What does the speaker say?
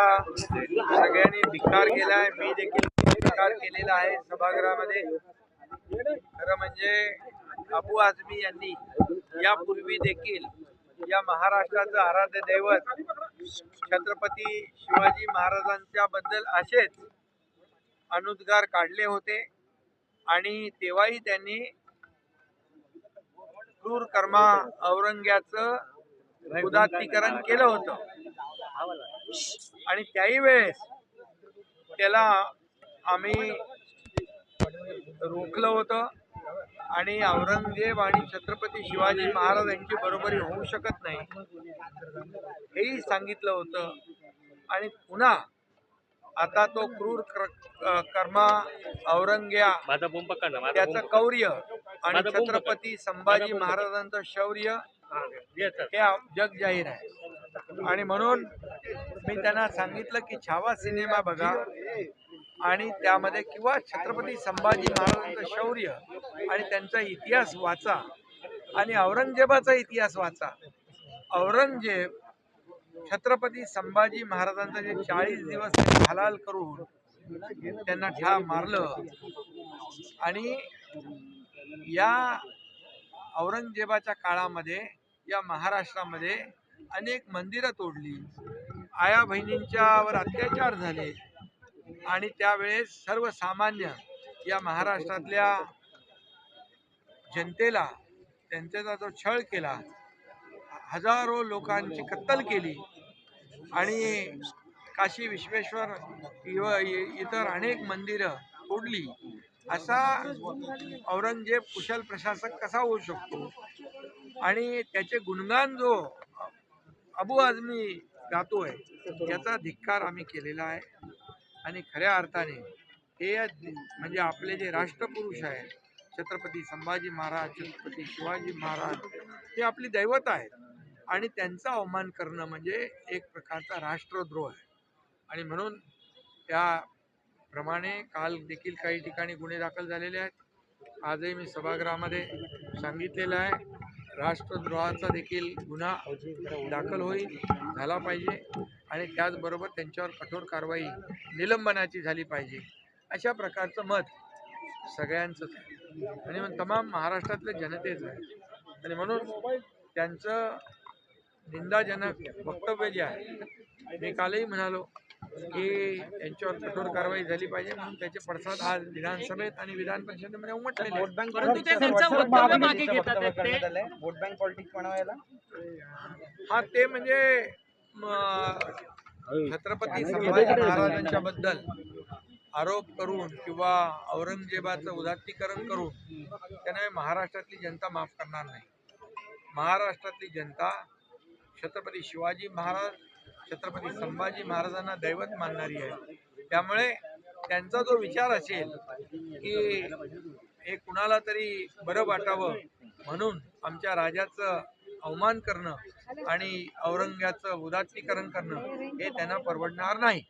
सगळ्यांनी धिक्कार केलाय. मी देखील धिक्कार केलेला आहे सभागृहामध्ये. खरं म्हणजे अबू आझमी यांनी यापूर्वी देखील या महाराष्ट्राचं आराध्य दैवत छत्रपती शिवाजी महाराजांच्या बद्दल असेच अनुद्गार काढले होते आणि तेव्हाही त्यांनी क्रूर कर्मा औरंग्याचं उदात्तीकरण केलं होतं. आणि त्याही वेळेस त्याला आम्ही रोखलं होतं. आणि औरंगजेब आणि छत्रपती शिवाजी महाराज यांची बरोबरी होऊ शकत नाही. हेही सांगितलं होतं. आणि पुन्हा आता तो क्रूर कर्मा औरंग्या त्याचं कौर्य आणि छत्रपती संभाजी महाराजांचं शौर्य. हे जग जाहीर आहे. आणि म्हणून मी त्यांना सांगितलं की छावा सिनेमा बघा. आणि त्यामध्ये किंवा छत्रपती संभाजी महाराजांचं शौर्य आणि त्यांचा इतिहास वाचा. आणि औरंगजेबाचा इतिहास वाचा. औरंगजेब छत्रपती संभाजी महाराजांचा जे चाळीस दिवस हलाल करून त्यांना ठा मारलं. आणि या औरंगजेबाच्या काळामध्ये या महाराष्ट्रामध्ये अनेक मंदिरं तोडली. आया बहिणींच्यावर अत्याचार झाले. आणि त्यावेळेस सर्वसामान्य या महाराष्ट्रातल्या जनतेला त्यांचा जो छळ केला हजारो लोकांची कत्तल केली. आणि काशी विश्वेश्वर इव इतर अनेक मंदिरं तोडली असा औरंगजेब कुशल प्रशासक कसा होऊ शकतो? आणि त्याचे गुणगान जो अबू आझमी जातो आहे याचा धिक्कार आम्ही केलेला आहे. आणि खऱ्या अर्थाने हे म्हणजे आपले जे राष्ट्रपुरुष आहेत छत्रपती संभाजी महाराज छत्रपती शिवाजी महाराज हे आपली दैवत आहेत. आणि त्यांचा अवमान करणं म्हणजे एक प्रकारचा राष्ट्रद्रोह आहे. आणि म्हणून त्याप्रमाणे काल देखील काही ठिकाणी गुन्हे दाखल झालेले आहेत. आजही मी सभागृहामध्ये सांगितलेलं आहे. राष्ट्रद्रोहाचा देखील गुन्हा दाखल होईल झाला पाहिजे आणि त्याचबरोबर त्यांच्यावर कठोर कारवाई निलंबनाची झाली पाहिजे. अशा प्रकारचं मत सगळ्यांचंच आहे. आणि मग तमाम महाराष्ट्रातल्या जनतेचं आहे. आणि म्हणून त्यांचं निंदाजनक वक्तव्य जे आहे मी कालही म्हणालो की त्यांच्यावर कठोर कारवाई झाली पाहिजे म्हणून त्याचे पडसाद आज विधानसभेत आणि विधान परिषदेमध्ये उमटलेले. वोट बँक परंतु ते पॉलिटिक्स त्यांचं वाटतं वक्तव्य मागे महायुतीचं घेतात वक्तव्य ते. करण्यात आलंय. वोट बँक पॉलिटिक्स म्हणायला हा ते म्हणजे म, छत्रपती संभाजी महाराजांच्या बद्दल आरोप करून किंवा औरंगजेबाचं उदात्तीकरण करून त्याने महाराष्ट्रातली जनता माफ करणार नाही महाराष्ट्रातली जनता छत्रपती शिवाजी महाराज छत्रपती संभाजी महाराजांना दैवत मानणारी आहे. त्यामुळे त्यांचा जो विचार असेल की हे कुणाला तरी बरं वाटावं म्हणून आमच्या राजाचं अवमान करणं आणि औरंग्याचं उदात्तीकरण करणं हे त्यांना परवडणार नाही.